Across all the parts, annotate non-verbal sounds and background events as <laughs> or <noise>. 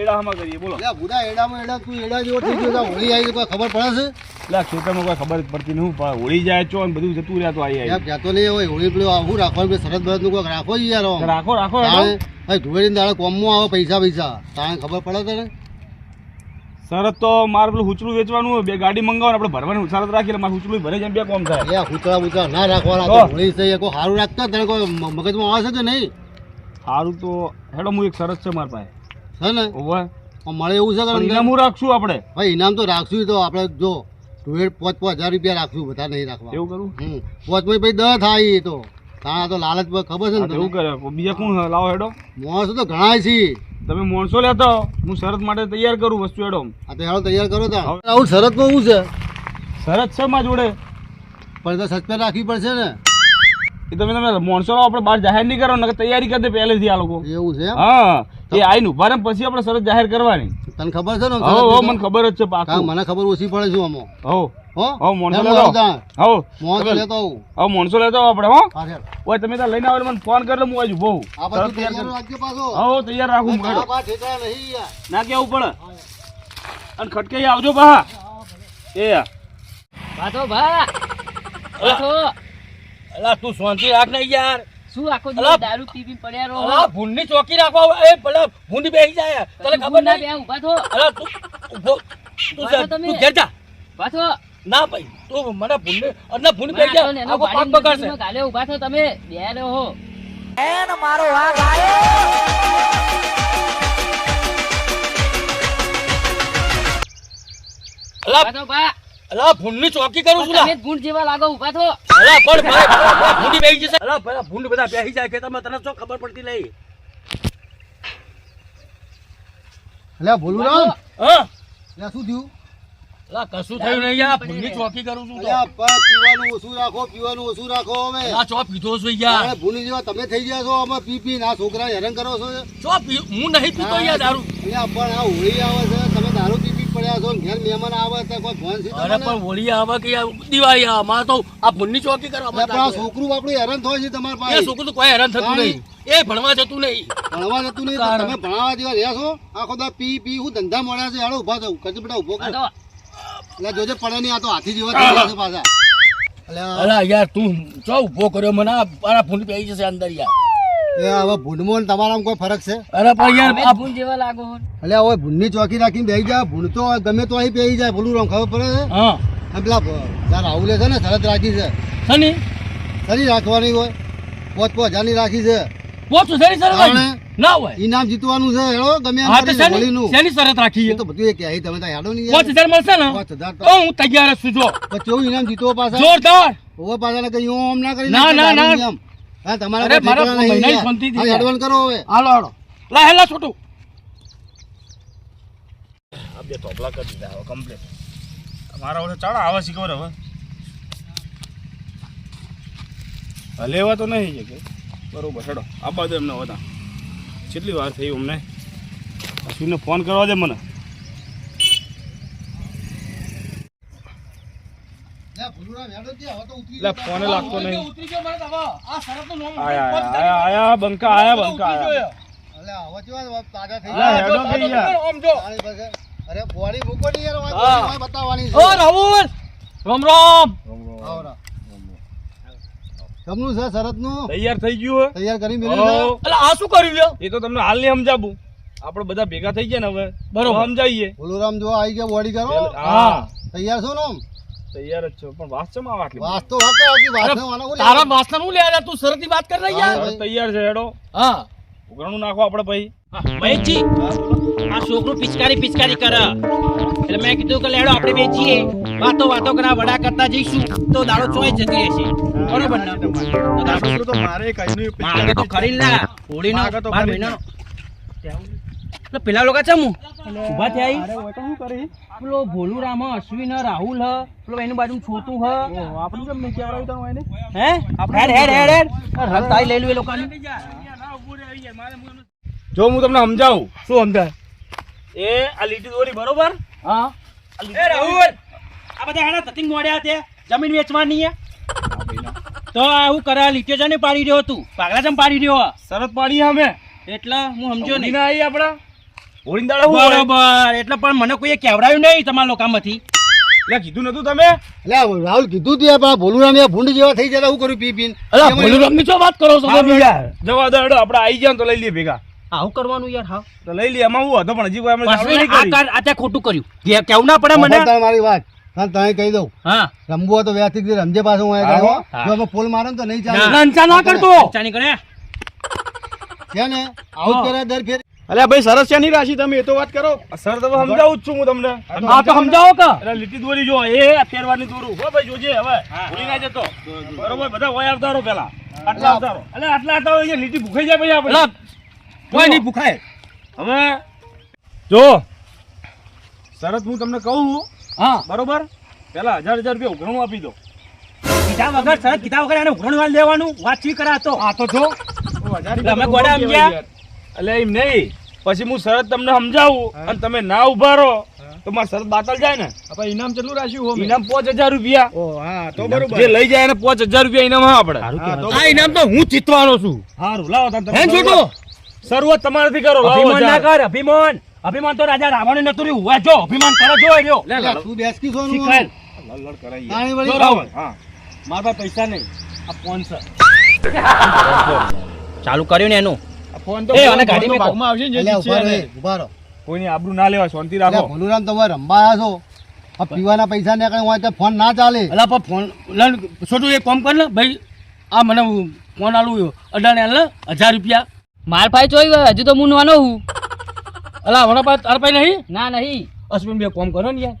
એડામાં કરીએ બોલો. લે બુડા એડામાં એડા તું એડા જેવો થઈ ગયો હોળી આવી તો કોઈ ખબર પડે છે? આ ખેતરમાં કોઈ ખબર પડતી નહીં હોળી જાય છો બધું જતું રહ્યા તો આવી નહીં હોય હોળી પેલું આવું રાખવાનું નું રાખો યાર રાખો રાખો ભાઈ દાડે કોમમાં આવે પૈસા પૈસા. તારે ખબર પડે તને? શરત તો મારે પેલું હુચલું વેચવાનું હોય બે ગાડી મંગાવો આપણે ભરવાની શરત રાખી મારે હુચલું ભરે જાય બે કોમ થાય. એ હુતરા બુતરા ના રાખવાના હોળી છે કોઈ સારું રાખતા? તને કોઈ મગજમાં આવે છે કે નહીં? સારું તો હેડો હું એક સરસ છે મારા પાસે. છે ને? ઓવે મળે એવું છે કે ઇનામ હું રાખશું આપણે. ભાઈ ઇનામ તો રાખશું તો આપણે જો ધુળેટ પાંચ પાંચ હજાર રૂપિયા રાખશું બધા નહીં રાખવા. એવું કરું? હમ. પાંચમાં ભાઈ દસ થાય એ તો. તાણા તો લાલચ ખબર છે ને એવું કરે. બીજા કોણ લાવો હેડો? માણસો તો ઘણા છે. તમે માણસો લેતો હું શરત માટે તૈયાર કરું વસ્તુ હેડો. આ તો હેડો તૈયાર કરો તા. આવું શરત તો શું છે? શરત છે મારા જોડે. પણ તો સસ્પેન્ડ રાખવી પડશે ને. એ તમે તમે માણસો લાવો આપણે બહાર જાહેર નહીં કરો ને તૈયારી કરી દે પહેલેથી આ લોકો. એવું છે હા. એ આઈને ઊભા ને પછી આપણે શરત જાહેર કરવાની. તને ખબર છે ને હો મને ખબર જ છે કાં પાકું મને ખબર ઓછી પડે છે આમાં? હો. હો? હો માણસો લેતો હો. મોણસો લેતો હો મોણસો લેતો આપણે હો. ઓય તમે ત્યાં લઈને આવો મને ફોન કરલે હું આજુ બહુ આ બધું તૈયાર રાખજો પાછો. હો તૈયાર રાખું યાર. ના કેવું પડે? અને ખટકે આવજો બા એ વાતો ભા. વાતો અલા તું શાંતિ રાખ ને યાર. શું આખો દિવસ દારૂ પીવી પી પડ્યા રહો? અલા ભૂંડની ચોકી રાખો એ ભલે ભૂંડી બેસી જાય. તને ખબર ના બે ઊભા થો. અલા તું ઊભો તું જા, તમે. તું ઘેર જા. વાતો ના ભાઈ તું મને ભૂંડી અને ભૂંડી બેસી જાય આખો પાક બગાડશે. ગાલે ઊભા થો તમે. બે રહો. અલા ભૂંડની ચોકી કરું છું તમે ભૂંડ જેવા લાગો ઊભા થો. અલા પણ ભાઈ, ભૂંડી બેહી જશે. અલા પેલા ભૂંડ બધા બેહી જાય ખેતરમાં તને શું ખબર પડતી નહીં? અલા ભોલું રામ. હા. લે શું થયું? અલા કશું થયું નહીં યાર. ભૂંડની ચોકી કરું છું અલા પણ પીવાનું ઓછું રાખો પીવાનું ઓછું રાખો હવે આ ચો પીધો છું યાર? અરે ભૂલી જેવા તમે થઈ ગયા છો અમે પી પી ના છોકરા હેરાન કરો છો. ચો પી હું નહીં પીતો યાર દારૂ. અલા પણ આ હોળી આવે છે તમે દારૂ પી પડ્યા છો ઘેર મહેમાન આવે તો કોઈ ફોન છે અરે પણ હોળી આવે કે દિવાળી આવે? મારે તો આ ભૂંડની ચોકી કરવા પણ છોકરું આપણું હેરાન થાય છે તમારા એ પાસે છોકરું તો કોઈ હેરાન થતું નહીં. એ ભણવા જતું નહીં. ભણવા જતું નહીં. તમે ભણાવવા જેવા રહ્યા છો? આખો દા પી પી હું ધંધા મળ્યા છે હેડો ઊભા થવું કદી બેટા ઊભો કર. એટલે જોજે પડે નહીં આ તો હાથી જેવા થઈ ગયા છે પાછા. અલા યાર તું ચો ઊભો કર્યો? મને આ મારા ભૂંડ પેઈ જશે અંદર યાર. એ હવે ભૂંડમાં તમારામાં કોઈ ફરક છે? અરે પણ યાર આ જ જેવા લાગો છો. એટલે હવે ભૂંડની ચોકી રાખીને બેસી જાય ભૂંડ તો ગમે તો અહીં જાય ભૂલું રમ ખબર પડે છે? હા. અને પેલા ત્યાં રાહુલે છે ને શરત રાખી છે. સની સરી રાખવાની હોય. પોચ પોચ હજારની રાખી છે. પોચ સુધારી સર ના હોય. ઇનામ જીતવાનું છે હેડો ગમે હા તો કરીને શેની શરત રાખી છે? તો બધું એ કહે તમે તો હેડો નહીં પોચ હજાર મળશે ને? પાંચ હજાર તો તો હું તૈયાર છું જો. કેવું ઇનામ જીતવો પાછા? જોરદાર. ઓવે પાછા કઈ ઓમ ના કરી ના, ના, ના. હા તમારા મારા મહિનાની કરો હવે. હાલો હાલો. લા હેલા છોટું. આ બે તોપલા કરી દીધા હવે કમ્પ્લીટ મારા ઓછે ચાલો આવે શીખબર હવે. હલેવા તો નહીં છે કે. બરોબર હેડો. આ બાજુ એમને બધા કેટલી વાર થઈ અમને? અશ્વિનને ફોન કરવા દે મને. લે, એટલે. ફોને લાગતો નહીં ઉતરી ગયો મને તો હવે. આ શરતનું નામ આયા આયા આયા બંકા આયા બંકા આયા અલે, હવે કેવા તાજા થઈ ગયા. હેડો કઈ યાર આમ જો અરે બોડી મૂકો ને યાર હવે હા. ઓ રાહુલ રામ રામ આવો રા. કેમનું છે શરતનું તૈયાર થઈ ગયું તૈયાર કરી? હો. અલા આ શું કર્યું લ્યો એ તો તમને હાલ નહીં સમજાવું આપણે બધા ભેગા થઈ ગયા ને હવે બરોબર. તો સમજાવીએ ભોલુરામ જો આવી ગયા બોડી કરો હા તૈયાર છો ને? તૈયાર જ છો. પણ વાસ ચમ આવા આટલી વાતો હતી, વાસ ને ઓલી. તારા વાસ્તવનું લે તું શરતી વાત કર રહી યાર. હવે તૈયાર છે હેડો. હા. ઉઘરાણું નાખો આપણે ભાઈ. મહેશજી. આ છોકરું પિચકારી પિચકારી કરે. એટલે મેં કીધું કે લેડો આપણે વેચીએ વાતો વાતો કરા વડા કરતા જઈશું. તો દાડો ચોઈ જતી રહેશે. બરોબર ને? તો મારે કઈ માગે તો ખરી ના હોળીનો માગે તો બાર ખરી. મહિનાનો એટલે પેલા લોકો ચમ? ઊભા થયા શું કરી પેલો ભોલુ રામ અશ્વિન રાહુલ હ પેલો એની બાજુ છોતું હ. આપણું કેમ નહીં કેવડાવી તને એને હે? હેડ હેડ હેડ હેડ. રતાઈ લઈ લું એ લોકોની. જો હું તમને સમજાવું. શું સમજાય? એ આ લીટી દોરી બરોબર? હા. એ રાહુલ! આ બધા હેડા ધતિંગ મોડ્યા છે. જમીન વેચવાની હે તો આ હું કરે લીટીઓ છે ને પાડી રહ્યો તું. પાગલા જેમ પાડી રહ્યો શરત પાડી અમે. એટલે હું સમજ્યો નહીં. ના આવી આપડા હોળી દાડા હું હોય? બરોબર. એટલે પણ મને કોઈએ કહેવડાવ્યું નહીં તમારા લોકામાંથી. એટલે કીધું નતું તમે? એટલે રાહુલ કીધું તું પણ ભોલુરામ એ ભૂંડ જેવા થઈ જતા હું કરું પી પીન? અલા ભોલુરામની શું વાત કરો છો તમે? યાર જવા દો હેડો આપણે આવી ગયા ને તો લઈ લઈએ ભેગા. આવું કરવાનું યાર હા? તો લઈ લઈએ એમાં હું હતો પણ હજી કોઈ અમે ચાલુ નહીં આ કરી. કાર- આ તે ખોટું કર્યું. કે- કેવું ના પડે મને? ખબરદાર મારી વાત. હા તને કહી દઉં. હા. રમવું હોય તો વ્યવસ્થિત રીતે રમજે પાછું હું હા, અહીંયા હા. જો અમે પોલ મારે ને તો નહીં ના. લંચા ના કરતો. ચાની કરે છે ને? આવું જ કરે દર ફેર અલ્યા ભાઈ સરસ છે નહીં રાશિ તમે એ તો વાત કરો. સર તો સમજાવું જ છું હું તમને. આ તો સમજાવો કે. એટલે લીટી દોરી જો એ ફેરવાની દોરું. હો ભાઈ જોજે હવે. ભૂલી ના જતો. બરોબર બધા હોય આવતારો પેલા આટલા આવતારો. એટલે આટલા આવતા હોય લીટી ભૂખાઈ જાય ભાઈ આપણે. કોઈ નહીં ભૂખાય. હવે જો. શરત હું તમને કહું હા. બરોબર? પેલા હજાર હજાર રૂપિયા ઉઘરણું આપી દો. કીધા વગર સર કીધા વગર એને ઉઘરાણવા લેવાનું વાતચીત કરાતો આ તો. જો. હજાર અમે ગોડા તો સમજ્યા? એટલે એમ નહીં. પછી હું શરત તમને સમજાવું અને તમે ના ઊભા રહો તો મારે શરત બાતલ જાય ને. આપણે ઇનામ કેટલું રાખ્યું ઇનામ પાંચ હજાર રૂપિયા. ઓ હા તો જે લઈ જાય ને પાંચ હજાર રૂપિયા ઇનામ હા આપણે આ ઇનામ તો હું જીતવાનો છું. સારું લાવો તમે છોટો. શરૂઆત તમારાથી કરો અભિમાન ના કર અભિમાન. અભિમાન તો રાજા રાવણ નતું રહ્યું. હોય જો અભિમાન કરો જો રહ્યો તું બેસકી સોનું શીખાય. લડ લડ કરાઈએ. તાણી વળી બરાબર હા. મારા પાસે પૈસા નહીં. આ ફોન ચાલુ કર્યું ને એનું? ફોન તો અને ગાડી ભાગમાં આવશે ને જે ઊભા રહો, ઊભા રહો. કોઈની આબરૂ ના લેવા શાંતિ રાખો. ભોલુરામ તમે રમવા આવ્યા છો. આ પીવાના પૈસા ને કઈ હોય તો ફોન ના ચાલે. અલા પણ ફોન છોટું એક કામ કર ને ભાઈ આ મને ફોન આલું અઢાર ને હજાર રૂપિયા. માર ભાઈ ચોઈ હજુ તો હું નવાનો હું. અલા હમણાં પાસે તાર પાસે નહીં? ના નહીં. અશ્વિન બે કોમ કરો ને યાર.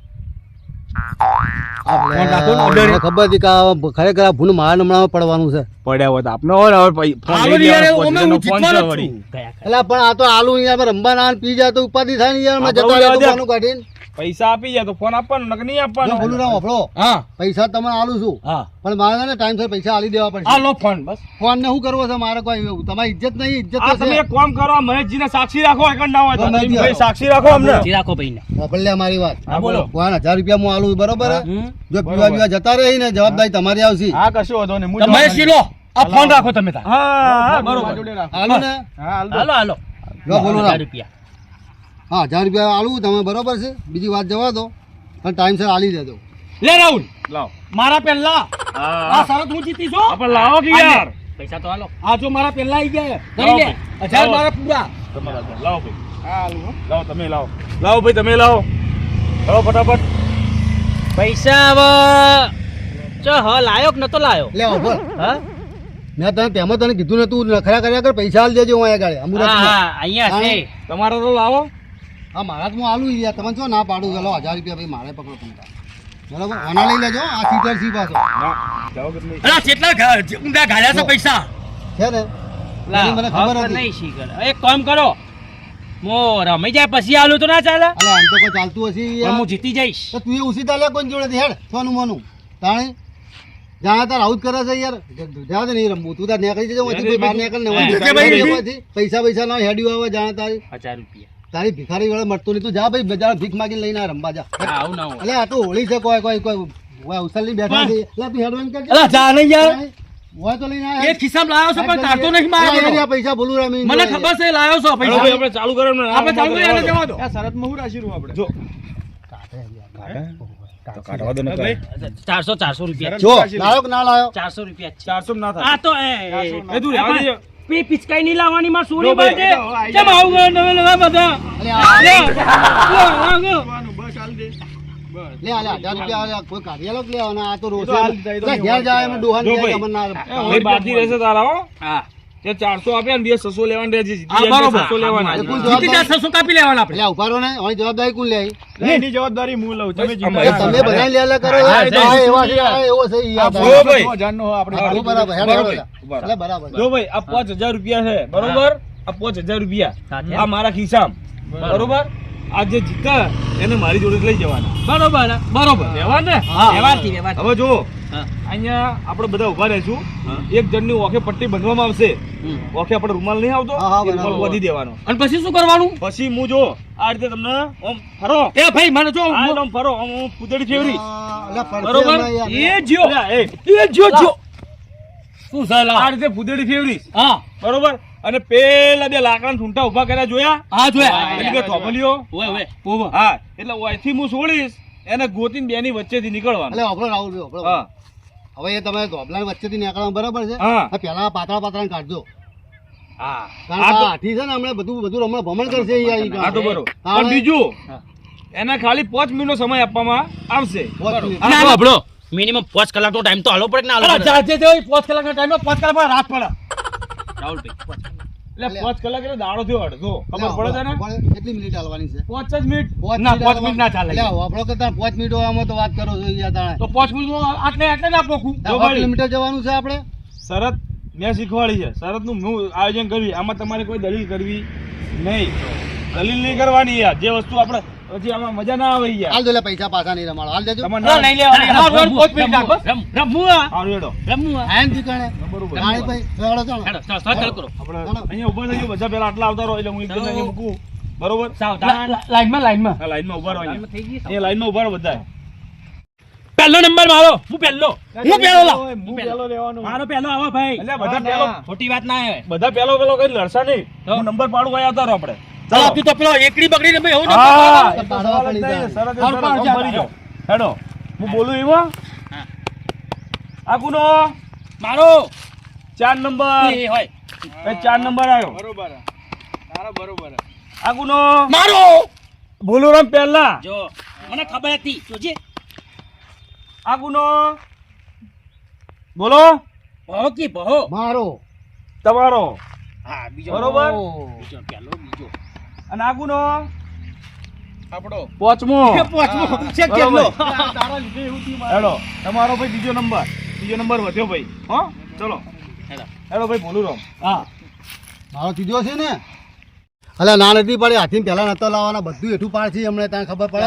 ખબર હતી કે ખરેખર આ ભૂંડ મારા નમણામાં પડવાનું છે. પડ્યા આપને. એટલે પણ આ તો આલુ યાર રમવા ના પી જાય તો ઉપાધિ થાય ને યાર મેં જતા કાઢીને. પૈસા આપી જાય તો ફોન આપવાનો નક નહીં આપવાનો. બોલું ના વાપરો. હા. પૈસા તમે આલું છું. હા. પણ મારે છે ને ટાઈમસર પૈસા આલી દેવા પડશે. આલો ફોન બસ. ફોન ને શું કરવો છે મારે કોઈ તમારી ઇજ્જત નહીં ઇજ્જત તમે એક કામ કરો મહેશજીને સાક્ષી રાખો એકણ ના હોય તો. ભાઈ સાક્ષી રાખો અમને. રાખો ભાઈ ને મારી વાત. હા બોલો. ફોન હજાર રૂપિયા હું આલું બરોબર? જો પીવા પીવા જતા રહી ને જવાબદારી તમારી આવશે. હા કશું વધો ને હું તમે શીલો આ ફોન રાખો તમે હા હા બરોબર. હાલો ને? હા હાલ. દો. હાલો. બોલું રૂપિયા. હા હજાર રૂપિયા આલું તમે બરોબર છે. બીજી વાત જવા દો. પણ ટાઈમસર આલી દેજો. લે રાહુલ. લાવો. મારા પહેલા. હા આ શરત હું જીતી છું? આપણે લાવો કે યાર પૈસા તો હાલો આ જો મારા પહેલા આવી ગયા. કરી લે. હજાર મારા પૂરા. તમારા લાવો ભાઈ. હા લાવો તમે લાવો. લાવો ભાઈ તમે લાવો. લાવો ફટાફટ. પૈસા હવે ચો હ લાયો કે નતો લાયો? લે ઊભો હા? મેં તને તેમાં તને કીધું ને તું નખરા કર્યા કર પૈસા આલી દેજો હું અહીંયા ગાડે હા હા અહીંયા છે. તમારો તો લાવો. હા મારા તો હું આલું યાર. તમે છો ના પાડું? ચાલો હજાર રૂપિયા ભાઈ મારે પકડો તમે બરાબર આના લઈ લેજો. આ સીટર સી પાછો. કેટલા ગાળ્યા છે પૈસા? છે ને? મને ખબર હતી. નહીં શી કરે. એક કામ કરો. મો રમી જાય પછી આલું તો ના ચાલે? અલે આમ તો કોઈ ચાલતું હશે હું જીતી જઈશ. તો તું એ ઉસી તાલે કોઈ જોડે હેડ સોનું મોનું. તાણે? જ્યાં તાર આવું કરે છે યાર. નહીં રમવું. તું તાર નીકળી જજો કોઈ બહાર નીકળ ને. પૈસા પૈસા ના હેડ્યું આવે જાણે તારી. હજાર રૂપિયા. તારી ભિખારી વાળા મળતું નહીં તું જા ભાઈ બજાર ભીખ માગીને લઈને આ રમવા જા. આવું ના હોય. અલે આ તો હોળી છે કોઈ કોઈ કોઈ ઓય ઉસલી બેઠા છે. એટલે તું હેડવાન કરજે અલા જા નહીં યાર હોય તો લઈને આયા. એ ખિસ્સામાં લાવ્યો છો પણ તારતો નહીં મારા અરે, બધો. પૈસા બોલું રામી મને ખબર છે લાવ્યો છો પૈસા. આપણે ચાલુ કરો ને આપણે ચાલુ એને જવા દો. શરતમાં હું રાશિરું આપણે? જો. તો કાઢવા દો ને ચારસો ચારસો રૂપિયા. જો લાયો ના લાયો? ચારસો રૂપિયા ચારસો ના થાય. આ તો એ. પી પિચકાઈ નહીં લાવવાની માં સુરી બાજે કેમ આવું ગયો તમે લોકો બધા. અરે આ લે, લે. બસ હાલ દે. લે આલે હજાર રૂપિયા આલે કોઈ કાઢી આલો લેવાના આ તો જાય એટલે ઘેર જાય એમ ડોહાન જો ઘેર ના ભાઈ બાજી રહેશે તારા હો. હા. તે ચારસો આપ્યા ને બે છસો લેવાના રહેજે હા, લેવાના એ કુલ જીતી જા છસો કાપી લેવાના આપણે. ઊભા રહો ને. હવે જવાબદારી કોણ લે? એની જવાબદારી હું લઉં. તમે તમે બધા લે લે કરો હા, એ તો હા, આ એવા છે એવો બરાબર. બરાબર જો ભાઈ આ પાંચ હજાર રૂપિયા છે બરોબર? આ પાંચ હજાર રૂપિયા. આ મારા ખિસ્સામાં. બરોબર. આ જે જીતા એને મારી જોડે લઈ જવાના. બરોબર બરોબર. લેવા ને. હવે જો. અહીંયા આપણે બધા ઊભા રહીશું. એક જણની ઓખે પટ્ટી બંધવામાં આવશે. ઓખે આપણે રૂમાલ નહીં આવતો રૂમાલ બરાબર. દેવાનો. અને પછી શું કરવાનું? પછી હું જો આ રીતે તમને ઓમ ફરો. એ ભાઈ મને જો ઓમ ફરો ઓમ પૂતળી ફરશે બરોબર? એ જો એ. એ જો જો શું છે આ રીતે ફૂદેડી ફેરવીશ હા. બરોબર? અને પેલા બે લાકડા ઠૂંઠા ઊભા કર્યા જોયા? હા જોયા. એટલે થોભલીઓ ઓય ઓવે હા એટલે ઓયથી હું છોડીશ એને ગોતીને બેની વચ્ચેથી નીકળવાનું. એટલે આપણો રાહુલ હા. હવે એ તમે ધોબલા વચ્ચેથી નીકળવાનું બરાબર છે? પેલા પાતળા પાતળા કાઢજો. હાથી છે ને હમણાં બધું બધું હમણાં ભમણ કરશે બીજું એને ખાલી પાંચ મિનિટનો સમય આપવામાં આવશે. આપણો મિનિમમ પાંચ કલાકનો ટાઈમ તો હાલો પડે કે હાલો પાંચ કલાકના ટાઈમમાં પાંચ કલાક રાત પડે. રાહુલભાઈ. એટલે પાંચ કલાક એટલે દાડો થયો અડધો. ખબર પડે છે ને કેટલી મિનિટ હાલવાની છે? પાંચ જ મિનિટ? ના, પાંચ મિનિટ ના ચાલે. આપણો કરતા પાંચ મિનિટ આમાં તો વાત કરો છો યાર તાણે. તો પાંચ મિનિટ આટલે આટલે ના પોખું કિલોમીટર જવાનું છે આપણે? શરત મેં શીખવાડી છે. શરતનું હું આયોજન કર્યું. આમાં તમારે કોઈ દલીલ કરવી નહીં. દલીલ નહીં કરવાની યાર. જે વસ્તુ આપણે પછી આમાં મજા ના આવે યાર. હાલ દો પૈસા પાછા નહીં રમાડો. હાલ દેજો. તમારે નહીં લેવા રમ. રમ- રમવું આ. રેડો હેડો. રમવું આ. આયન ઠીકાણે બરોબર રાણી ભાઈ રેડો ચાલો. હેડો, કરો. આપણે અહીંયા ઊભા થઈ ગયો બધા પેલા આટલા આવતા રહો એટલે હું એકદમ અહીંયા મૂકું. બરોબર? લા- લા- લાઈનમાં લાઈનમાં. આ લાઈનમાં ઊભા રહો અહીંયા. એ લાઈનમાં ઊભા રહો બધા. પહેલો નંબર મારો હું પહેલો. હું પહેલો લા. હું પહેલો. લેવાનો મારો પહેલો આવો ભાઈ. એટલે બધા પહેલો ખોટી વાત ના આવે. બધા પહેલો પેલો કઈ લડશા નહીં. હું નંબર પાડું અહીંયા આવતા રહો આપણે. ચાલો, તું તો પેલો એકડી બગડી ને એવું જાઓ. હેડો. હું બોલું એમાં હા. આ ગુનો મારો. ચાર નંબર. એ હોય. એ ચાર નંબર આવ્યો. આ ગુનો મારો. બોલું રામ પહેલા. જો મને ખબર હતી. જોજે. આ ગુનો બોલો. બહો કે બહો? મારો તમારો. હા બીજો. બરોબર? બીજો પહેલો બીજો. અને આ કુનો આપણો પોચમો. <laughs> પોચમો. છે. કેટલો? હેડો તમારો ભાઈ બીજો નંબર. બીજો નંબર વધ્યો ભાઈ. હો? ચલો. હેડો. હેડો ભાઈ બોલું રામ હા. મારો ત્રીજો છે ને? અલા ના નથી પડે. હાથી પેલા નતો લાવવાના. બધું એઠું પાડ છે હમણાં ત્યાં ખબર પડે.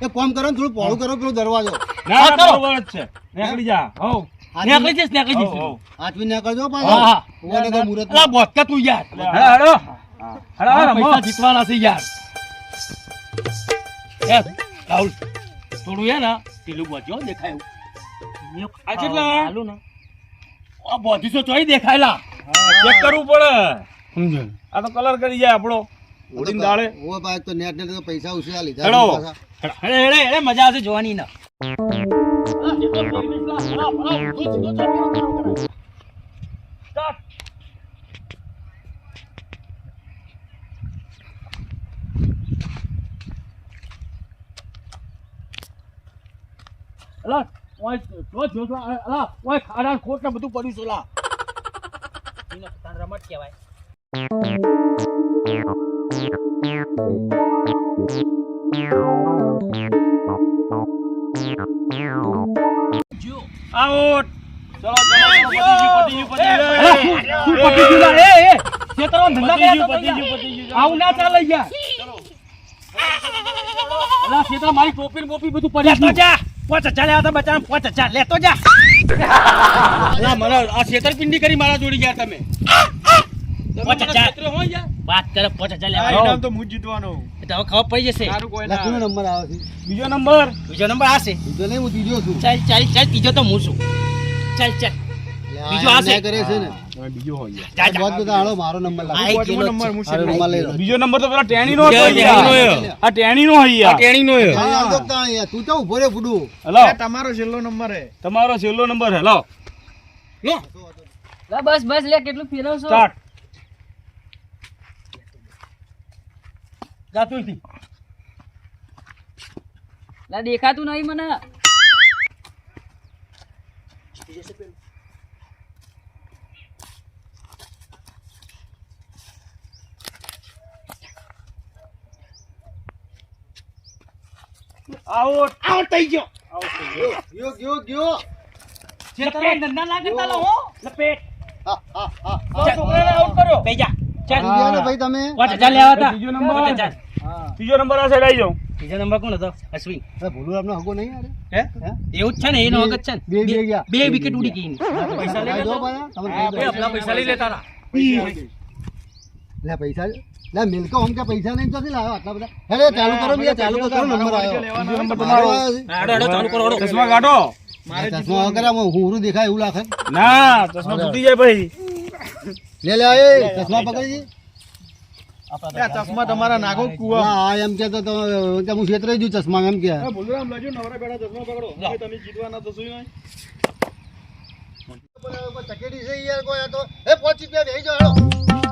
એ કોમ કરો ને થોડું પોળું કરો પેલો દરવાજો. ના બરોબર જ છે. નીકળી જા. હો? નીકળી જઈશ નીકળી જઈશ. હો. હાથવી ના કરજો હા, પાછો હા. તું યાર. હેડો. હેડો હેડો આ પૈસા રમો. જીતવાના છે યાર એ, રાહુલ થોડું હે ને દેખાય એવું. આ કેટલા હાલું ને આ બોધીશો ચોય દેખાયલા ચેક કરવું પડે સમજો આ તો કલર કરી જાય આપણો ઓડીને દાડે ઓ ભાઈ તો નેટ નેટ તો પૈસા ઉછળ્યા લીધા હેડો. હેડે હેડે હેડે મજા આવશે જોવાની ના અલા ઓય જો જો જો, અલા ઓય ખાડા ખોટ ને બધું પડ્યું છે લા રમત કહેવાય. આઉટ. ચલો ચલો ચલો, પતી ગયું પતી ગયું પતી ગયું. અલા, શું- શું પટી ગયું લા? એ એ. ખેતરમાં ધંધા કર્યા ગયું હતા પતી યાર. ગયું પતી ગયું આવું ના ચાલે યાર. અલા ખેતરમાં મારી ટોપી ને બોપી બધું પડ્યા જા. પોચ હજાર લેવા તો બચાવ પાંચ હજાર લેતો જા. <laughs> ના મને આ છેતરપિંડી કરી મારા જોડી ગયા તમે. પોચ હજાર. છેતરો હોય યાર. વાત કરે પોચ હજાર લેવા. તો હું જીતવાનો તો હવે ખબર પડી જશે. લા, નંબર આવે છે. બીજો નંબર. બીજો નંબર આ છે બીજો નહીં હું ત્રીજો છું. ચાલ ચાલ ચાલ ત્રીજો તો હું છું. ચાલ ચાલ. બીજો આ છે. કરે છે ને. બીજો હોય જા જા બહુ બધા હાલો મારો નંબર લાગો છે. હાલો, રૂમાલ લઈ લો. બીજો નંબર તો પેલા ટેણી નો. આ ટેણી નો હોય એ. અહીં આવજો તો તું તો ઊભો રે ફૂડું. હેલો. તમારો છેલ્લો નંબર હે. તમારો છેલ્લો નંબર હેલો. લા. બસ બસ લે કેટલું ફેરવશો સ્ટાર્ટ. જાતું થી લા દેખાતું નહીં મને. આઉટ આઉટ થઈ ગયો. ગયો. ગયો ગયો છેતરમાં ધંધા ના કરતા લા, હો. લપેટ. હા, હા, હા, હા. છોકરાને આઉટ કર્યો. બે જા. ચાલ. ગયા ને ભાઈ તમે. હજાર લેવા હતા. બીજો નંબર. પોચ બીજો ત્રીજો નંબર આ સાઈડ આવી જાઓ. ત્રીજો નંબર કોણ હતો? અશ્વિન. અરે ભૂલું આપનો હગો નહીં યાર. હે? હે? એવું જ છે ને એનો વખત છે બે- બે ગયા. બે વિકેટ ઉડી ગઈ પૈસા લઈ લેતા તમે લઈ પૈસા લઈ લેતા લે પૈસા લે મિલકો હમ કે પૈસા નહીં તો લાવ્યો આટલા બધા? હેડે ચાલુ કરો બીજા ચાલુ કરો નંબર આવ્યો નંબર તમારો હેડે. હાડો ચાલુ કરો હાડો. ચશ્મા કાઢો. ચશ્મા વગર હું હુરું દેખાય એવું લાગે. ના ચશ્મા તૂટી જાય ભાઈ લે લે એ ચશ્મા પકડી ચશ્મા તમારા નાખો કુવા. હા એમ કે તો હું છેતરાઈ જઉં ચશ્મા એમ કે. બોલરામ લાજો નવરા બેડા ચશ્મા પકડો. તમે જીતવાના તો શું નહીં? ચકેડી છે યાર કોઈ તો એ પહોંચી ગયા ભેજો જાઓ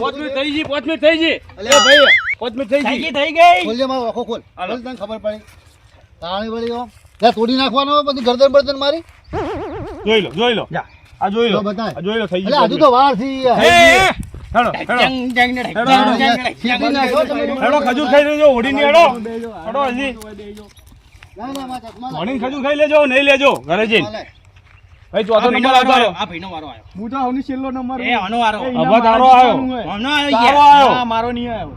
પાંચ થઈ ગઈ. પાંચ થઈ ગઈ. અલ્યા, ભાઈ પાંચ થઈ થઈ ગઈ. ગઈ થઈ ગઈ. ખોલ મારો આખો ખોલ. ખોલ તને ખબર પડી. તાળી વળી હો. લે તોડી નાખવાનો બધી ગરદન બરદન મારી. જોઈ લો જોઈ લો. આ જોઈ લો. બતાય. આ જોઈ લો થઈ ગઈ હજુ તો વાર ગઈ હેડો ખજૂર ખાઈ લેજો હોડી. ની હેડો હજી. ખજૂર ખાઈ લેજો નહીં લેજો ઘરે જઈને. ભાઈ ચોથો નંબર આવ્યો. આ ભાઈનો વારો આવ્યો. હું તો આવની છેલ્લો નંબર. એ આનો વારો. હવે તારો આવ્યો. આનો આવ્યો તારો આવ્યો. ના મારો નહીં આવ્યો.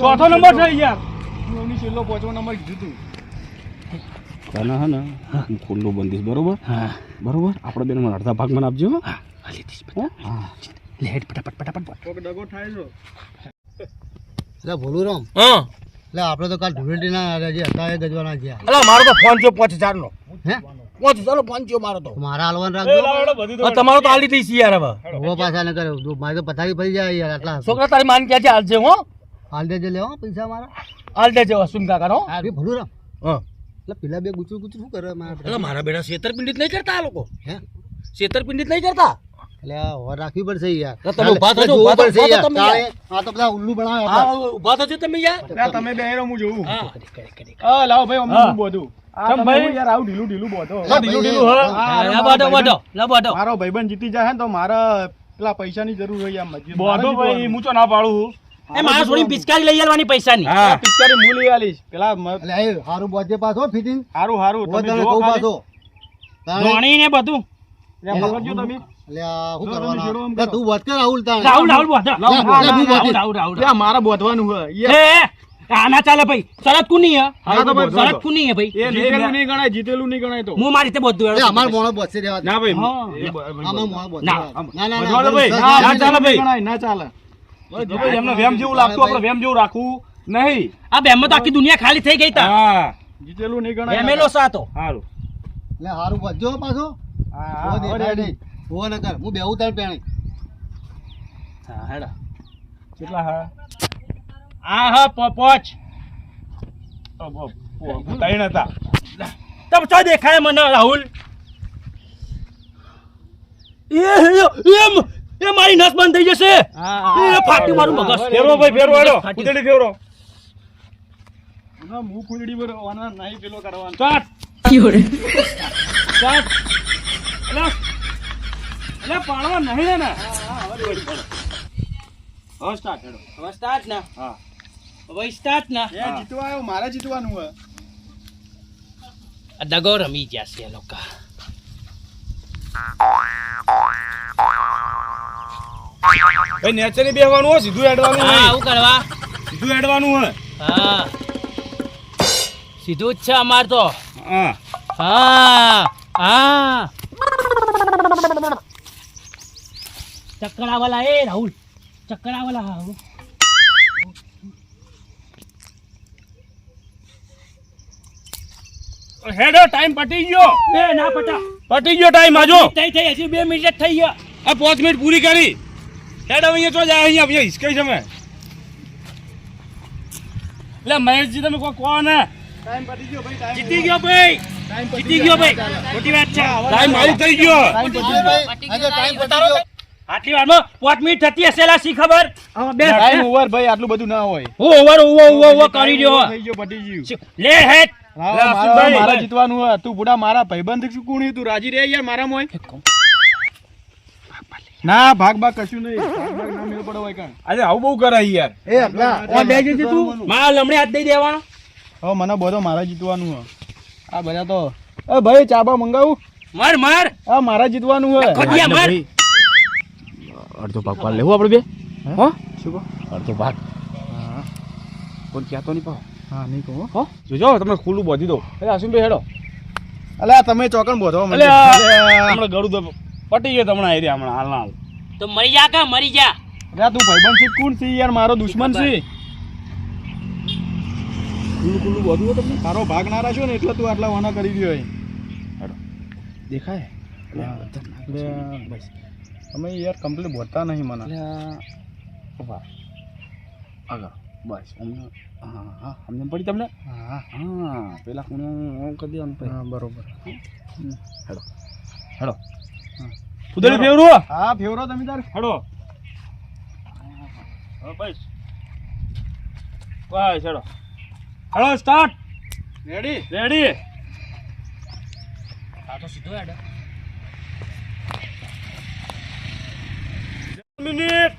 ચોથો નંબર થઈ યાર. હું આવની છેલ્લો પાંચમો નંબર કીધું તું. તને હે ને હું. ખુલ્લું બંધીશ બરોબર? બરોબર? આપણે બેન મને અડધા ભાગ મને આપજો હા. લે હેડ ફટાફટ ફટાફટ ડગો થાય છો. લે ભોલું રામ હા. એટલે આપણે તો કાલ ધૂળેટીના જે હતા એ ગજવાના ગયા. અલા મારો તો ફોન છે પાંચ હજાર નો હે? પાંચ મારો તો. હાલવાન રાખજો. બધી તમારો તો આલી થઈ છે યાર હવે. ઊભો પાછા ન કરે. મારે તો પથારી પડી જાય યાર આટલા છોકરા તારી માન ક્યાં છે? હાલ છે હો. હાલ દેજે લેવો પૈસા મારા. હાલ દેજે વસુન કાકા નો અરે ભોલું રામ. હા. એટલે પેલા બે ગુચરું ગુચરું શું કરે મારા એટલે મારા બેટા છેતરપિંડી જ નહીં કરતા આ લોકો. હે? છેતરપિંડી જ નહીં કરતા? એટલે હોર રાખવી પડશે યાર. તમે ઊભા થજો, ઊભા પડશે યાર. તમે યાર. આ તો બધા ઉલ્લુ બનાવે હા આપણા. ઊભા થજો તમે યાર. તમે બે હેરો હું જોઉં. હા. લાવો ભાઈ અમને હા. હું બોધું આ કેમ તમે ભાઈ? હું યાર આવું ઢીલું ઢીલું બોધો લા ઢીલું ભાઈ, ઢીલું, હા. હા. હા, લા મારો બાટો બાટો ભાઈબંધ- લા બાટો મારો ભાઈબંધ જીતી જાય ને તો મારે પેલા પૈસાની જરૂર હોય આમ મજબૂર. મારે બોધો ભાઈ જીતવાનું. હું તો ના પાડું એ મારા છોડીને પિચકારી લઈ આવવાની પૈસાની હા પિચકારી હું લઈ આલીશ પેલા મ- એટલે એ હારું બોજે પાછો ફિટિંગ હારું હારું હું તમે તને જોવો કહું ખાલી. પાછો તારે- ધોણી ને બધું ત્યાં પકડજો તમે એટલે આ શું જો તમે કરવાના? છેડો આમ લે કરો. તું વાત કર રાહુલ તારે. રાહુલ રાહુલ બોધો. લા, લા, લા, હું બોધીશ. રાહુલ રાહુલ રાહુલ ત્યાં મારે બોધવાનું હોય એ એ, આના ચાલે ભાઈ શરત કુની હે હા, તો ભાઈ, શરત કુની હે ભાઈ જીતેલું નહીં ગણાય જીતેલું નહીં ગણાય તો હું મારી રીતે બધું એટલે અમાર મોણો બસે રહેવા ના ભાઈ હા. એ બ- આમાં મોણો બોજશે ના, ના, ના, ના, ભાઈ, ના, ચાલે ભાઈ. ના ચાલે જો ભાઈ, એમને વેમ જેવું લાગતું આપણે વેમ જેવું રાખવું નહીં આ બેમ તો આખી દુનિયા ખાલી થઈ ગઈ તા હા જીતેલું નહીં ગણાય એમેલો સાતો સારું લે હારું બોજજો પાછો હા, હો હું બેઉ તાર પેણી હા હેડા કેટલા હા આ હા પ- પોચ. અ, બ- બ- ત્રણ હતા તમે ચો દેખાય મને રાહુલ? એ એમ એ મારી નસ બંધ થઈ જશે. હા, હા, એ ફાટી મારું મગજ. ફેરવો ભાઈ ફેરવો હેડો ફાટી. ફેરવો. ના, મું કુંડળી પર આના નહીં પેલો કરવાનો પાડવા ને હવે સ્ટાર્ટ હેડો. હવે સ્ટાર્ટ ના. હા. હવે સ્ટાર્ટ ના. એ જીતવા આવ્યો મારે જીતવાનું હોય. આ દગો રમી ગયા છે એ લોકો. ભાઈ નેચરી બેહવાનું હોય સીધું હેડવાનું હા આવું કરવા. સીધું હેડવાનું હા. સીધું જ છે અમાર તો. હા. હા હા. ચક્કરાવાલા એ રાહુલ. ચક્કરાવાલા હા. હેડો ટાઈમ પટી ગયો. એ ના પટા. પટી ગયો ટાઈમ આજો. થઈ થઈ હજી બે મિનિટ થઈ ગયા. આ પાંચ મિનિટ પૂરી કરી. હેડો અહીંયા તો જાય અહીંયા અહીંયા હિસકાઈ છે મેં એટલે મહેશજી તમે કોઈ કહો ને. ટાઈમ પતી ગયો ભાઈ જીતી ગયો ભાઈ. જીતી ગયો. ભાઈ. મોટી વાત છે. ટાઈમ મારી થઈ ગયો. ટાઈમ પતી હા, ગયો. ભાઈ, આજે ટાઈમ પતી ગયો. આટલી વારમાં પાંચ મિનિટ થતી હશે લા ખબર? બે ટાઈમ ઓવર ભાઈ આટલું બધું ના હોય. હું ઓવર ઓવર ઓવર ઓવર કરી રહ્યો થઈ ગયો પતી ગયું. લે હેડ. મારા- જીતવાનું હોય. તું બુડા મારા ભાઈબંધ શું કોણ તું રાજી રે યાર મારા મોય ના ભાગ ભાગ કશું નહીં. ભાગ ભાગ ના મેળ પડો હોય કાંઈ. આજે આવું બહુ કરાય યાર. એ બે જજે તું. મારા લમણે હાથ દઈ દેવાનો. હવે મને બધો મારે જીતવાનું હોય. આ બધા તો એ ભાઈ ચાબા મંગાવું? માર માર. આ મારા જીતવાનું હોય. ખોટિયા માર. અડધો ભાગ પાડ લેવું આપણે બે. હો? શું કહો? અડધો ભાગ. કોણ ક્યાં તો નહીં પાવ હા નહીં કહો હો જોજો તમને ખુલ્લું બોધી દો એટલે આશુભાઈ હેડો. અલ્યા તમે ચોકન બોધો મને એટલે હમણાં ગળું પટી ગયો તમને એરિયા હમણાં હાલ હાલ. તો મરી જા કા મરી જા. અરે તું ભાઈબંધ છે કોણ છે યાર? મારો દુશ્મન છે. ખુલ્લું ખુલ્લું બોધું તમને. તારો ભાગ ના રાખ્યો ને એટલે તું આટલા વાના કરી રહ્યો હેડો. દેખાય? એટલે તમે યાર કમ્પ્લીટ બોલતા નહીં મને. આગળ. બસ અમને હા હા પડી તમને? હા. હા પેલા ખૂણે હું કરી દેવાનું. હા બરોબર. હેડો. હેડો. ફુદડી ફેવરો? હા ફેવરો તમે તાર. હેડો. હવે બસ. બસ હેડો. હેડો સ્ટાર્ટ રેડી રેડી આ તો સીધો હેડો. હા. મિનિટ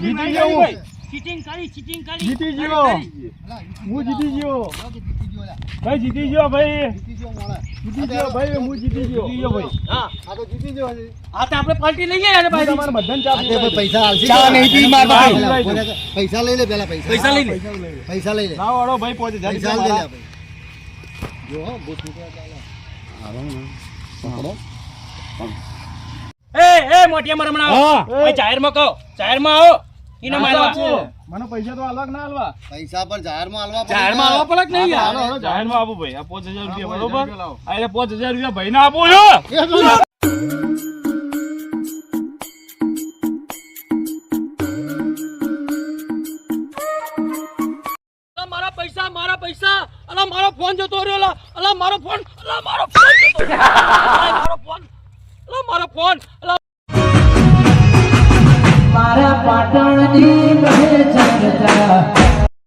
જીતી ગયો હું. ચીટિંગ કરી ચીટિંગ કરી જીતી ગયો હું જીતી ગયો ભાઈ જીતી ગયો ભાઈ. જીતી ગયો ભાઈ હું જીતી ગયો જીતી ગયો ભાઈ આ તો જીતી ગયો. આ તો આપણે પાર્ટી લઈ ગયા ભાઈ. તમારે બધાને ચા પૈસા આલશે ચા નહીં પી માર ભાઈ. પેલા બોલે કે પૈસા લઈ લે પેલા પૈસા. પૈસા લઈ લે. પૈસા લઈ લે. લાવો વાળો ભાઈ પહોંચે પૈસા લઈ લે ભાઈ જો હો બૂટ નીકળ્યા ચાલે. એ એ મોટિયા મારા હમણાં હા. આવો ભાઈ જાહેરમાં કહો. જાહેરમાં આવો. એને મારવા. મને પૈસા તો અલગ ના આલવા. પૈસા પણ જાહેરમાં આલવા પડે જાહેરમાં આલવા પડે કે નહીં યાર? જાહેરમાં. આપો ભાઈ. આ પાંચ હજાર રૂપિયા બરોબર? આ એટલે પાંચ હજાર રૂપિયા ભાઈને આપો છો મારા પૈસા મારા પૈસા. અલા મારો ફોન જતો રહ્યો અલા. અલા મારો ફોન અલા મારો ફોન જતો રહ્યો. મારો ફોન. મારો પાટણની